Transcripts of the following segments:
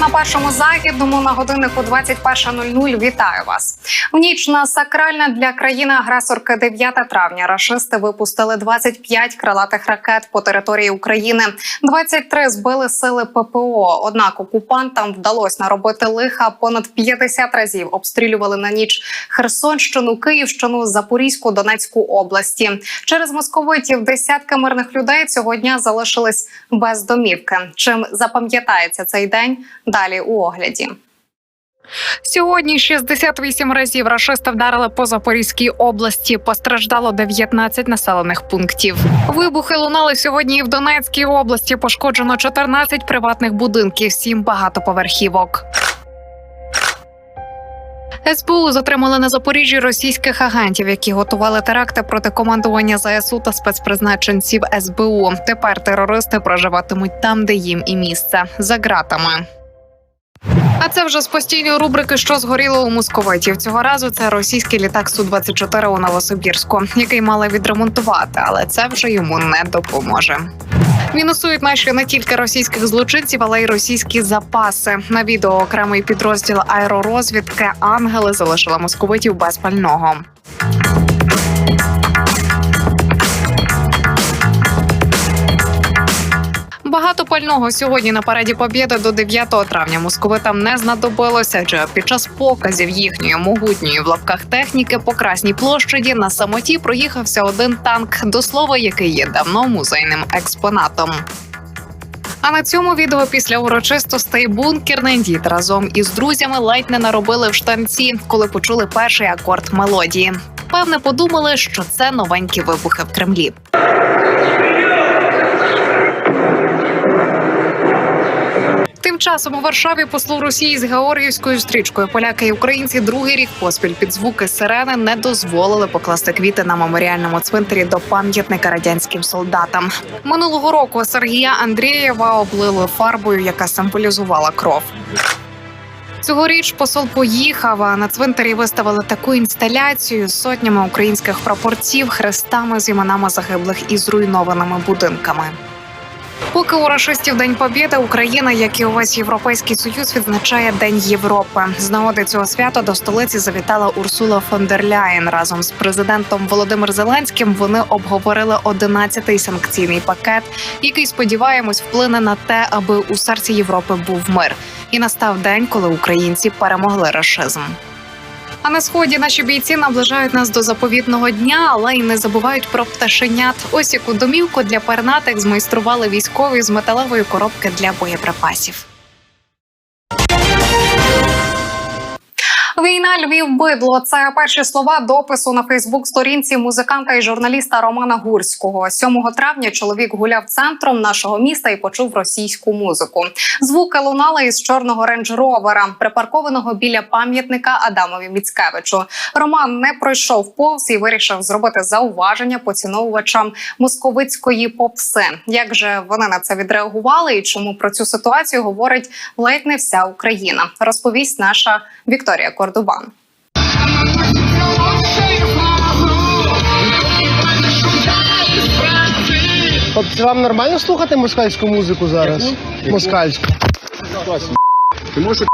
на першому західному на годиннику 21.00. Вітаю вас. В ніч на сакральне для країни агресорки 9 травня. Рашисти випустили 25 крилатих ракет по території України. 23 збили сили ППО. Однак окупантам вдалося наробити лиха понад 50 разів. Обстрілювали на ніч Херсонщину, Київщину, Запорізьку, Донецьку області. Через московитів десятки мирних людей цього дня залишились без домівки. Чим запам'ятається цей день? Далі у огляді. Сьогодні 68 разів рашисти вдарили по Запорізькій області. Постраждало 19 населених пунктів. Вибухи лунали сьогодні і в Донецькій області. Пошкоджено 14 приватних будинків, 7 багатоповерхівок. СБУ затримали на Запоріжжі російських агентів, які готували теракти проти командування ЗСУ та спецпризначенців СБУ. Тепер терористи проживатимуть там, де їм і місце за ґратами. А це вже з постійної рубрики, що згоріло у московитів. Цього разу це російський літак су 24 у Новосибірську, який мали відремонтувати, але це вже йому не допоможе. Мінусують наші не тільки російських злочинців, але й російські запаси. На відео окремий підрозділ аеророзвідки Ангели залишила московитів без пального. Багато пального сьогодні на параді Побєди до 9 травня московитам не знадобилося, адже під час показів їхньої могутньої в лапках техніки по красній площаді на самоті проїхався один танк, до слова, який є давно музейним експонатом. А на цьому відео після урочистостей бункерний дід разом із друзями ледь не наробили в штанці, коли почули перший акорд мелодії. Певне, подумали, що це новенькі вибухи в Кремлі. Часом у Варшаві послу Росії з Георгіївською стрічкою поляки і українці другий рік поспіль під звуки сирени не дозволили покласти квіти на меморіальному цвинтарі до пам'ятника радянським солдатам. Минулого року Сергія Андрієва облили фарбою, яка символізувала кров. Цьогоріч посол поїхав. А на цвинтарі виставили таку інсталяцію з сотнями українських прапорців, хрестами з іменами загиблих і зруйнованими будинками. Поки у рашистів День Побєди Україна, як і увесь європейський союз, відзначає День Європи. З нагоди цього свята до столиці завітала Урсула фон дер Ляєн. Разом з президентом Володимир Зеленським вони обговорили 11-й санкційний пакет, який сподіваємось вплине на те, аби у серці Європи був мир. І настав день, коли українці перемогли рашизм. А на сході наші бійці наближають нас до заповітного дня, але й не забувають про пташенят. Ось яку домівку для пернатих змайстрували військові з металевої коробки для боєприпасів. Війна Львів бидло. Це перші слова допису на Фейсбук-сторінці музиканта і журналіста Романа Гурського. 7 травня чоловік гуляв центром нашого міста і почув російську музику. Звуки лунали із чорного рейндж-ровера, припаркованого біля пам'ятника Адамові Міцкевичу. Роман не пройшов повз і вирішив зробити зауваження поціновувачам московицької попси. Як же вони на це відреагували і чому про цю ситуацію говорить ледь не вся Україна? Розповість наша Вікторія Кордубан. Хлопці, вам нормально слухати москальську музику зараз? Москальську. Ти можеш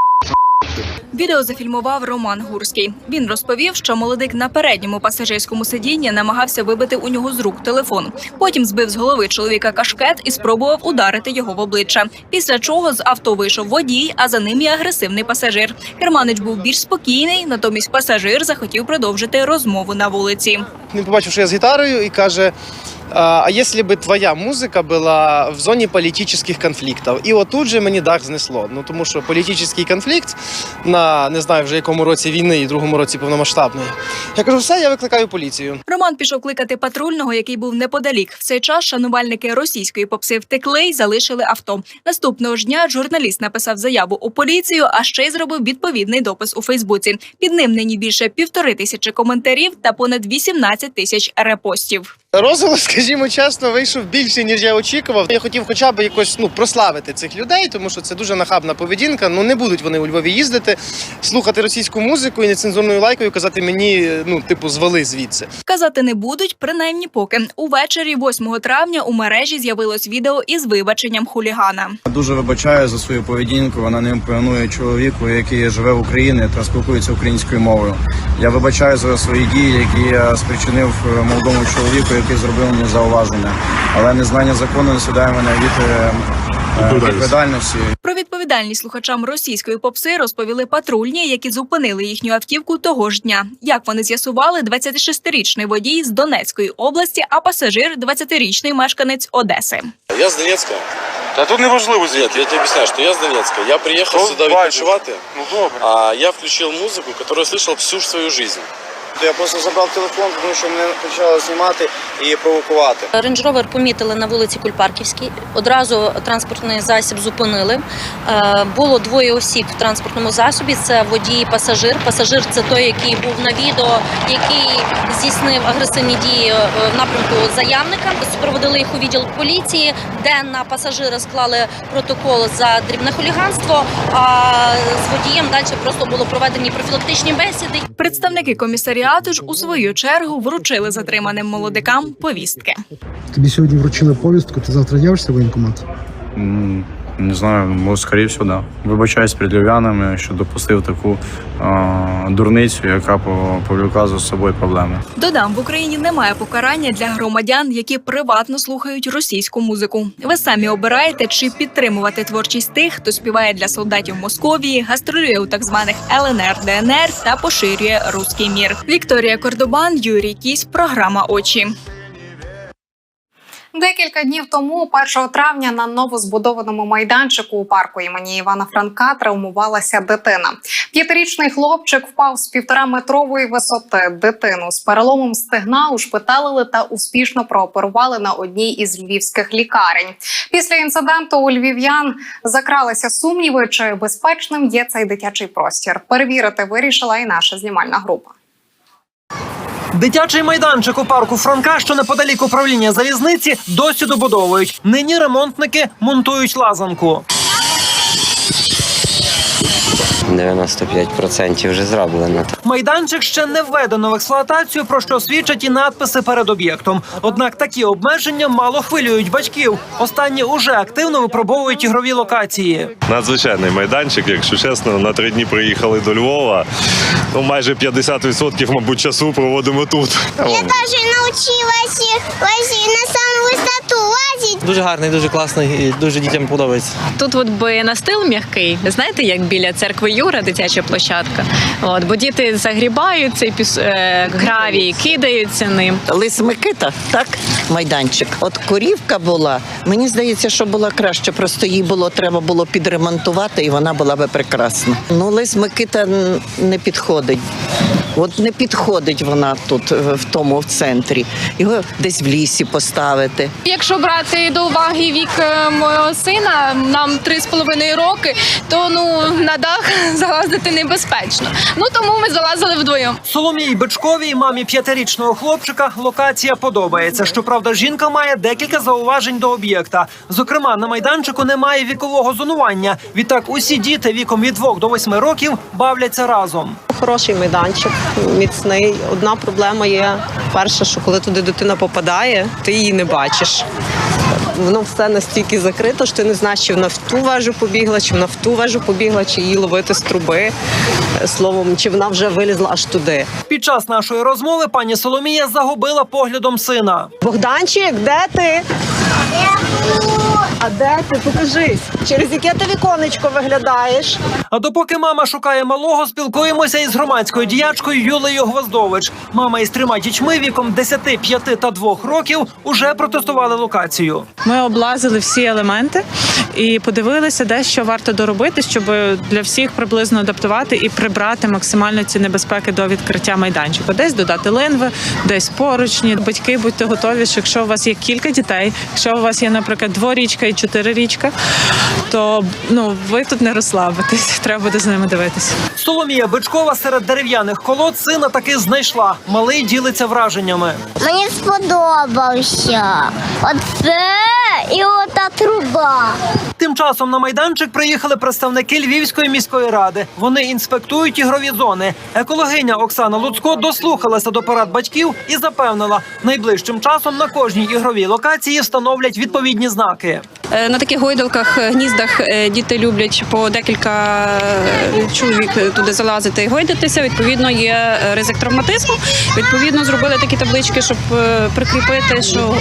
Відео зафільмував Роман Гурський. Він розповів, що молодик на передньому пасажирському сидінні намагався вибити у нього з рук телефон. Потім збив з голови чоловіка кашкет і спробував ударити його в обличчя. Після чого з авто вийшов водій, а за ним і агресивний пасажир. Керманич був більш спокійний, натомість пасажир захотів продовжити розмову на вулиці. Він побачив, що я з гітарою і каже: а якщо б твоя музика була в зоні політичних конфліктів? І отут же мені дах знесло. Ну тому що політичний конфлікт на не знаю вже якому році війни і другому році повномасштабної. Я кажу, все, я викликаю поліцію. Роман пішов кликати патрульного, який був неподалік. В цей час шанувальники російської попси втекли й залишили авто. Наступного ж дня журналіст написав заяву у поліцію, а ще й зробив відповідний допис у Фейсбуці. Під ним нині більше півтори тисячі коментарів та понад 18 тисяч репостів. Розголос, скажімо чесно, вийшов більше, ніж я очікував. Я хотів хоча б якось ну прославити цих людей, тому що це дуже нахабна поведінка. Ну не будуть вони у Львові їздити, слухати російську музику і нецензурною лайкою казати мені, ну типу, звали звідси. Казати не будуть, принаймні поки. Увечері 8 травня у мережі з'явилось відео із вибаченням хулігана. Дуже вибачаю за свою поведінку. Вона не імпонує чоловіку, який живе в Україні та спілкується українською мовою. Я вибачаю за свої дії, які я спричинив е, молодому чоловіку, який зробив мені зауваження. Але незнання закону не сідає мене від е, е, відповідальності. Про відповідальність слухачам російської попси розповіли патрульні, які зупинили їхню автівку того ж дня. Як вони з'ясували, 26-річний водій з Донецької області, а пасажир – 20-річний мешканець Одеси. Я з Донецька. Та тут неважливо Нет, я тебе объясняю, что я с Донецка. Я приехал Ну, сюда бачу. відпочивати, Ну добре. а я включил музыку, которую слышал всю свою жизнь. Я просто забрав телефон, тому що мене почали знімати і провокувати. Рейндж Ровер помітили на вулиці Кульпарківській. Одразу транспортний засіб зупинили. Е, Було двоє осіб в транспортному засобі. Це водій і пасажир. Пасажир це той, який був на відео, який здійснив агресивні дії е, в напрямку заявника. Супроводили їх у відділ поліції, де на пасажира склали протокол за дрібне хуліганство. А з водієм далі просто було проведені профілактичні бесіди. Представники комісаріату ж у свою чергу вручили затриманим молодикам повістки. Тобі сьогодні вручили повістку, ти завтра явишся в воєнкомат? Не знаю, може, скоріше всього, да. Вибачаюсь перед львів'янами, що допустив таку е, дурницю, яка по- за собою проблеми. Додам, в Україні немає покарання для громадян, які приватно слухають російську музику. Ви самі обираєте, чи підтримувати творчість тих, хто співає для солдатів Московії, гастролює у так званих ЛНР, ДНР та поширює руський мір. Вікторія Кордобан, Юрій Кісь, програма Очі. Декілька днів тому, 1 травня, на новозбудованому майданчику у парку імені Івана Франка травмувалася дитина. П'ятирічний хлопчик впав з півтораметрової висоти. Дитину з переломом стегна ушпиталили та успішно прооперували на одній із львівських лікарень. Після інциденту у львів'ян закралися сумніви, чи безпечним є цей дитячий простір. Перевірити вирішила і наша знімальна група. Дитячий майданчик у парку Франка, що неподалік управління залізниці, досі добудовують. Нині ремонтники монтують лазанку. 95% вже зроблено. Майданчик ще не введено в експлуатацію, про що свідчать і надписи перед об'єктом. Однак такі обмеження мало хвилюють батьків. Останні уже активно випробовують ігрові локації. Надзвичайний майданчик, якщо чесно, на три дні приїхали до Львова. Ну, майже 50% мабуть, часу проводимо тут. Я научилась лазить на саму висоту лазить. Дуже гарний, дуже класний, і дуже дітям подобається. Тут от би настил м'який, знаєте, як біля церкви Юра, дитяча площадка. От, бо діти загрібають цей піс... е, гравій, кидаються ним. Лис Микита, так, майданчик. От корівка була. Мені здається, що була краще. Просто їй було треба було підремонтувати, і вона була би прекрасна. Ну, лис Микита не підходить. От не підходить вона тут в тому в центрі. Його десь в лісі поставити. Якщо брати до уваги вік е, мого сина, нам 3,5 роки, то ну на дах залазити небезпечно. Ну тому ми залазили вдвоєм. Соломії Бичковій, мамі п'ятирічного хлопчика, локація подобається. Щоправда, жінка має декілька зауважень до об'єкта. Зокрема, на майданчику немає вікового зонування. Відтак, усі діти віком від 2 до 8 років бавляться разом. Хороший майданчик, міцний. Одна проблема є. Перша, що коли туди дитина попадає, ти її не бачиш. Воно все настільки закрито, що ти не знаєш, чи вона в ту вежу побігла, чи вона в ту вежу побігла, чи її ловити з труби. Словом, чи вона вже вилізла аж туди. Під час нашої розмови пані Соломія загубила поглядом сина. Богданчик, де ти? А де ти? Покажись. Через яке ти віконечко виглядаєш? А допоки мама шукає малого, спілкуємося із громадською діячкою Юлею Гвоздович. Мама із трьома дітьми віком 10, 5 та 2 років уже протестували локацію. Ми облазили всі елементи і подивилися, де що варто доробити, щоб для всіх приблизно адаптувати і прибрати максимально ці небезпеки до відкриття майданчика. Десь додати линви, десь поручні. Батьки будьте готові, що якщо у вас є кілька дітей, якщо у вас є, наприклад, дворічка і чотирирічка, то ну ви тут не розслабитесь. Треба буде з ними дивитися. Соломія Бичкова серед дерев'яних колод сина таки знайшла. Малий ділиться враженнями. Мені сподобався. Оце і ота труба. Тим часом на майданчик приїхали представники Львівської міської ради. Вони інспектують ігрові зони. Екологиня Оксана Луцько дослухалася до порад батьків і запевнила, найближчим часом на кожній ігровій локації встановлять відповідні знаки. Е, На таких гойдалках, е, гніздах е, діти люблять по декілька чоловік туди залазити і гойдатися. Відповідно, є ризик травматизму. Відповідно, зробили такі таблички, щоб прикріпити, що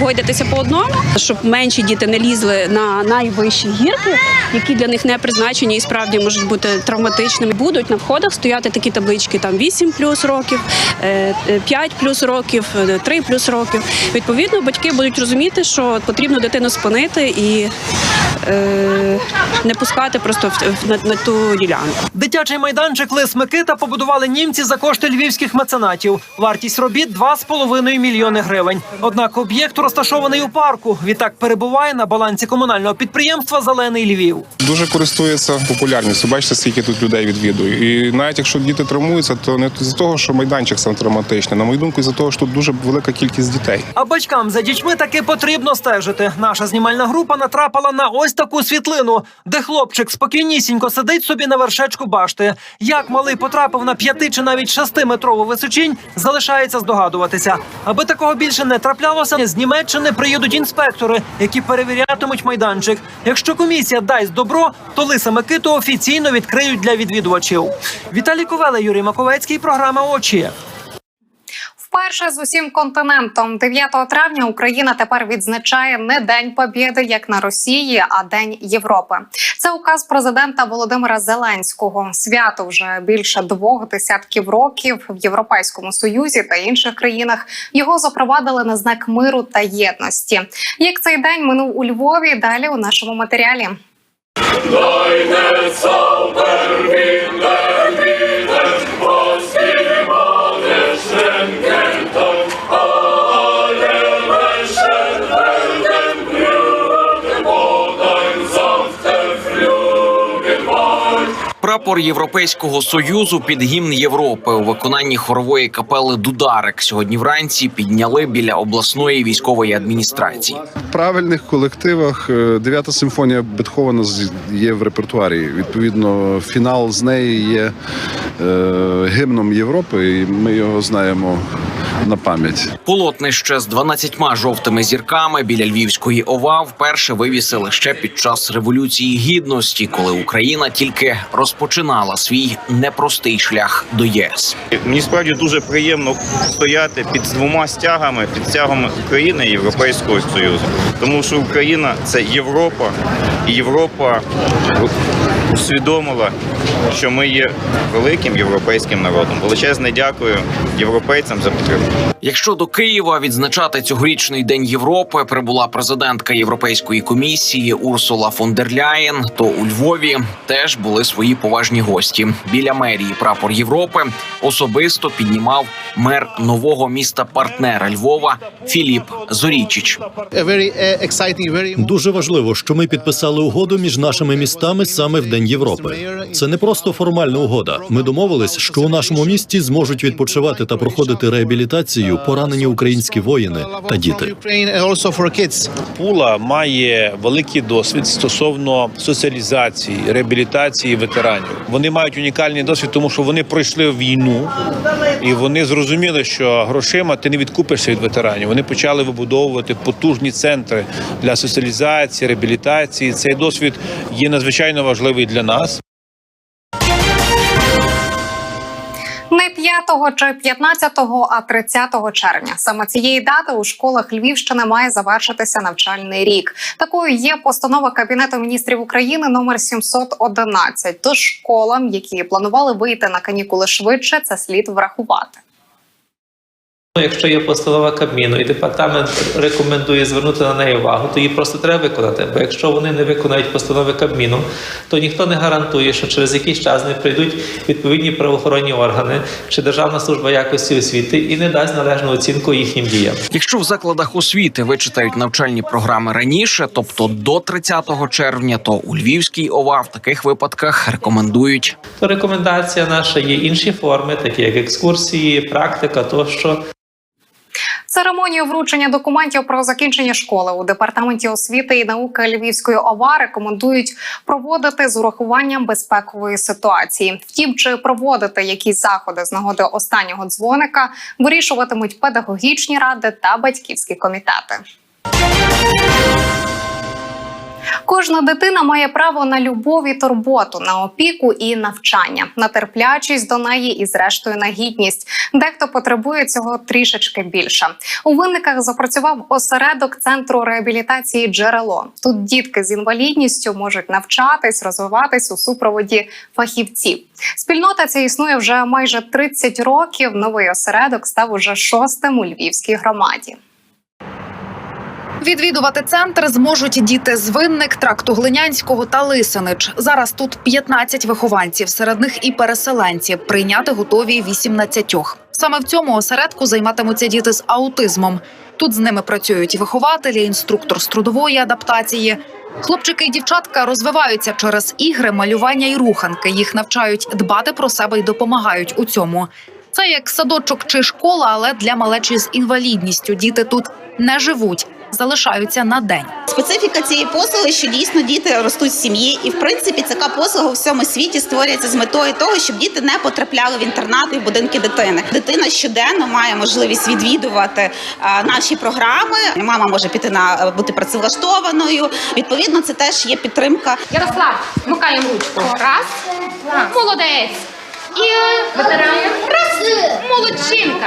гойдатися по одному, щоб менші діти не лізли на найвищі гірки, які для них не призначені і справді можуть бути травматичними. Будуть на входах стояти такі таблички: там 8 плюс років, е, е, 5 плюс років, е, 3 плюс років. Відповідно, батьки будуть розуміти, що потрібно дитину спинити і е, не пускати просто в, в- на, на ту ділянку. Дитячий майданчик Лис Микита побудували німці за кошти львівських меценатів. Вартість робіт 2,5 мільйони гривень. Однак об'єкт розташований у парку. Відтак перебуває на балансі комунального підприємства Зелений Львів. Дуже користується популярністю. Бачите, скільки тут людей відвідує. І навіть якщо діти травмуються, то не з того, що майданчик сам травматичний. На мою думку, з-за того, що тут дуже велика кількість дітей. А батькам за дітьми таки потрібно стежити. Наша знімальна група натрапила на ось таку світлину, де хлопчик спокійнісінько сидить собі на вершечку башти. Як малий потрапив на п'яти чи навіть шестиметрову височинь, залишається здогадуватися. Аби такого більше не траплялося, з Німеччини приїдуть інспектори, які перевірятимуть майданчик. Якщо комісія дасть добро, то лиса Микиту офіційно відкриють для відвідувачів. Віталій Ковела, Юрій Маковецький, програма Очі. Вперше з усім континентом 9 травня Україна тепер відзначає не День Побєди, як на Росії, а День Європи. Це указ президента Володимира Зеленського. Свято вже більше двох десятків років в Європейському Союзі та інших країнах його запровадили на знак миру та єдності. Як цей день минув у Львові? Далі у нашому матеріалі. Прапор Європейського союзу під гімн Європи у виконанні хорової капели Дударик сьогодні вранці підняли біля обласної військової адміністрації. В правильних колективах е, дев'ята симфонія Бетховена з- є в репертуарі. Відповідно, фінал з неї є е, гімном Європи, і ми його знаємо на пам'ять. Полотнище з 12 жовтими зірками біля Львівської ОВА вперше вивісили ще під час революції гідності, коли Україна тільки розпочинала свій непростий шлях до ЄС. Мені справді дуже приємно стояти під двома стягами, під стягом України і Європейського Союзу. Тому що Україна це Європа, і Європа усвідомила, що ми є великим європейським народом. Величезне дякую європейцям за підтримку. Якщо до Києва відзначати цьогорічний день Європи прибула президентка Європейської комісії Урсула фон дер Ляєн, то у Львові теж були свої поважні гості. Біля мерії прапор Європи особисто піднімав мер нового міста партнера Львова Філіп Зорічич. Дуже важливо, що ми підписали угоду між нашими містами саме в День Європи. Це не просто формальна угода. Ми домовились, що у нашому місті зможуть відпочивати та проходити реабілітацію поранені українські воїни та діти. Пула має великий досвід стосовно соціалізації, реабілітації ветеранів. Вони мають унікальний досвід, тому що вони пройшли війну і вони зрозуміли, що грошима ти не відкупишся від ветеранів. Вони почали вибудовувати потужні центри для соціалізації, реабілітації. Цей досвід є надзвичайно важливий для нас. Не 5 чи 15, а 30 червня. Саме цієї дати у школах Львівщини має завершитися навчальний рік. Такою є постанова Кабінету міністрів України номер 711. Тож школам, які планували вийти на канікули швидше, це слід врахувати. Ну, Якщо є постанова Кабміну і департамент рекомендує звернути на неї увагу, то її просто треба виконати. Бо якщо вони не виконають постанови Кабміну, то ніхто не гарантує, що через якийсь час не прийдуть відповідні правоохоронні органи чи Державна служба якості освіти і не дасть належну оцінку їхнім діям. Якщо в закладах освіти вичитають навчальні програми раніше, тобто до 30 червня, то у Львівській ОВА в таких випадках рекомендують То рекомендація наша є інші форми, такі як екскурсії, практика тощо. Церемонію вручення документів про закінчення школи у департаменті освіти і науки Львівської ОВА рекомендують проводити з урахуванням безпекової ситуації. Втім, чи проводити якісь заходи з нагоди останнього дзвоника, вирішуватимуть педагогічні ради та батьківські комітети. Кожна дитина має право на любов і турботу, на опіку і навчання, на терплячість до неї і, зрештою, на гідність. Дехто потребує цього трішечки більше. У винниках запрацював осередок центру реабілітації джерело. Тут дітки з інвалідністю можуть навчатись, розвиватись у супроводі фахівців. Спільнота ця існує вже майже 30 років. Новий осередок став уже шостим у львівській громаді. Відвідувати центр зможуть діти з винник, тракту Глинянського та Лисинич. Зараз тут 15 вихованців, серед них і переселенці. Прийняти готові 18. Саме в цьому осередку займатимуться діти з аутизмом. Тут з ними працюють вихователі, інструктор з трудової адаптації. Хлопчики і дівчатка розвиваються через ігри, малювання і руханки. Їх навчають дбати про себе і допомагають у цьому. Це як садочок чи школа, але для малечі з інвалідністю. Діти тут не живуть, залишаються на день. Специфіка цієї послуги, що дійсно діти ростуть в сім'ї, і в принципі така послуга у всьому світі створюється з метою того, щоб діти не потрапляли в інтернати і в будинки дитини. Дитина щоденно має можливість відвідувати а, наші програми. Мама може піти на бути працевлаштованою. Відповідно, це теж є підтримка. Ярослав, вмикаємо ручку. Раз. Молодець. І витираємо. Раз. Молодчинка.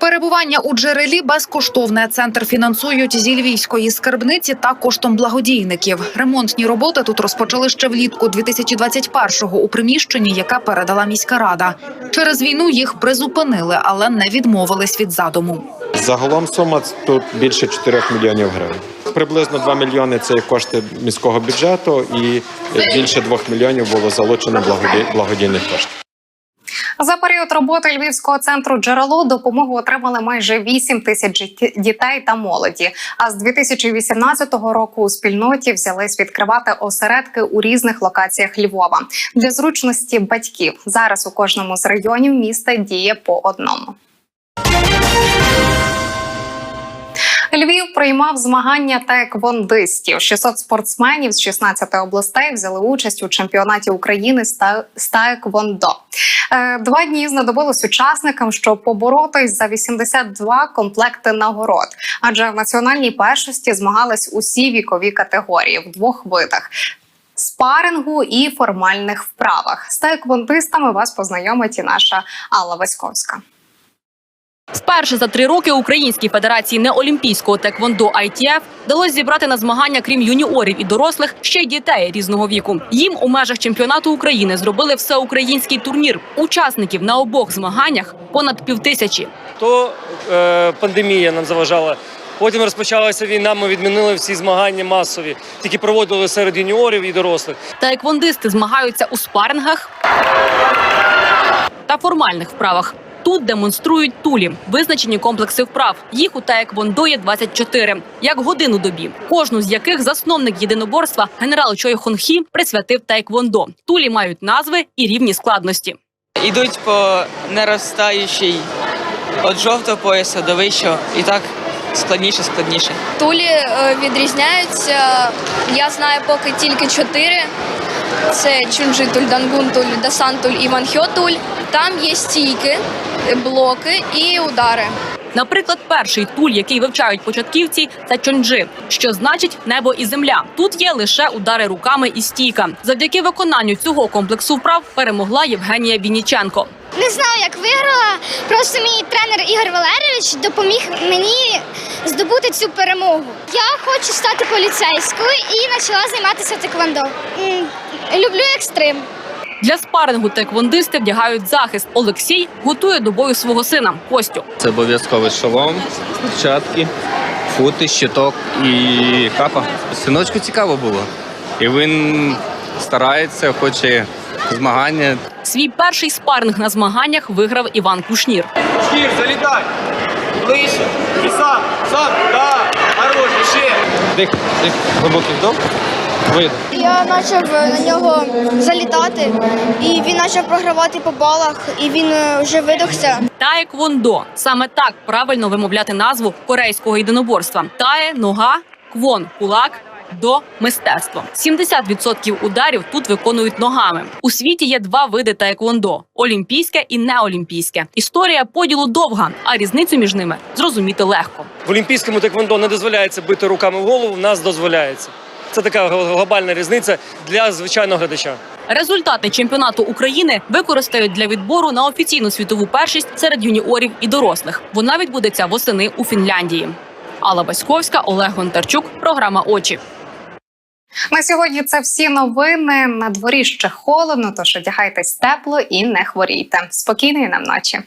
Перебування у джерелі безкоштовне. Центр фінансують зі львівської скарбниці та коштом благодійників. Ремонтні роботи тут розпочали ще влітку 2021-го у приміщенні, яке передала міська рада. Через війну їх призупинили, але не відмовились від задуму. Загалом сума тут більше 4 мільйонів гривень. Приблизно 2 мільйони це кошти міського бюджету, і більше 2 мільйонів було залучено благоді- благодійних коштів. За період роботи Львівського центру джерело допомогу отримали майже 8 тисяч дітей та молоді. А з 2018 року у спільноті взялись відкривати осередки у різних локаціях Львова для зручності батьків. Зараз у кожному з районів міста діє по одному. Львів приймав змагання таеквондистів. 600 спортсменів з 16 областей взяли участь у чемпіонаті України з таеквондо. Е, Два дні знадобилось учасникам, щоб поборотись за 82 комплекти нагород. Адже в національній першості змагались усі вікові категорії в двох видах. Спарингу і формальних вправах з таеквондистами вас познайомить і наша Алла Васьковська. Вперше за три роки Українській федерації неолімпійського теквондо ITF вдалося зібрати на змагання, крім юніорів і дорослих, ще й дітей різного віку. Їм у межах чемпіонату України зробили всеукраїнський турнір. Учасників на обох змаганнях понад півтисячі. То е, пандемія нам заважала. Потім розпочалася війна. Ми відмінили всі змагання масові, тільки проводили серед юніорів і дорослих. Таеквондисти змагаються у спарингах та формальних вправах. Тут демонструють тулі, визначені комплекси вправ. Їх у таеквондо є 24, як годину добі. Кожну з яких засновник єдиноборства генерал Чой Хонхі присвятив таеквондо. Тулі мають назви і рівні складності. Ідуть по неростаючій від жовтого пояса до вищого. І так складніше, складніше. Тулі е, відрізняються. Я знаю поки тільки чотири. Це чунджи туль, дангун туль, дасан туль і ванхьо туль. Там є стійки, блоки і удари. Наприклад, перший туль, який вивчають початківці, це чонджи, що значить небо і земля. Тут є лише удари руками і стійка. Завдяки виконанню цього комплексу вправ перемогла Євгенія Вінніченко. Не знаю, як виграла. Просто мій тренер Ігор Валерійович допоміг мені здобути цю перемогу. Я хочу стати поліцейською і почала займатися теквондо. М, Люблю екстрим. Для спарингу теквондисти вдягають захист. Олексій готує до бою свого сина Костю. Це обов'язковий шолом, перчатки, фути, щиток і капа. Синочку цікаво було. І він старається, хоче змагання. Свій перший спаринг на змаганнях виграв Іван Кушнір. Шкір, залітай! Ближче! І сам! Сам! Да! Хорош, ще! Дих, дих, глибокий вдох, видих. Я почав на нього залітати, і він почав програвати по балах, і він е, вже видохся. Таеквондо. Саме так правильно вимовляти назву корейського єдиноборства. Тае, нога, квон, кулак. До мистецтва 70% ударів тут виконують ногами. У світі є два види таеквондо: олімпійське і неолімпійське. Історія поділу довга, а різницю між ними зрозуміти легко. В олімпійському теквондо не дозволяється бити руками в голову, в нас дозволяється. Це така глобальна різниця для звичайного глядача. Результати чемпіонату України використають для відбору на офіційну світову першість серед юніорів і дорослих. Вона відбудеться восени у Фінляндії. Алла Баськовська, Олег Гонтарчук. Програма Очі. На сьогодні це всі новини. На дворі ще холодно, тож одягайтесь тепло і не хворійте. Спокійної нам ночі.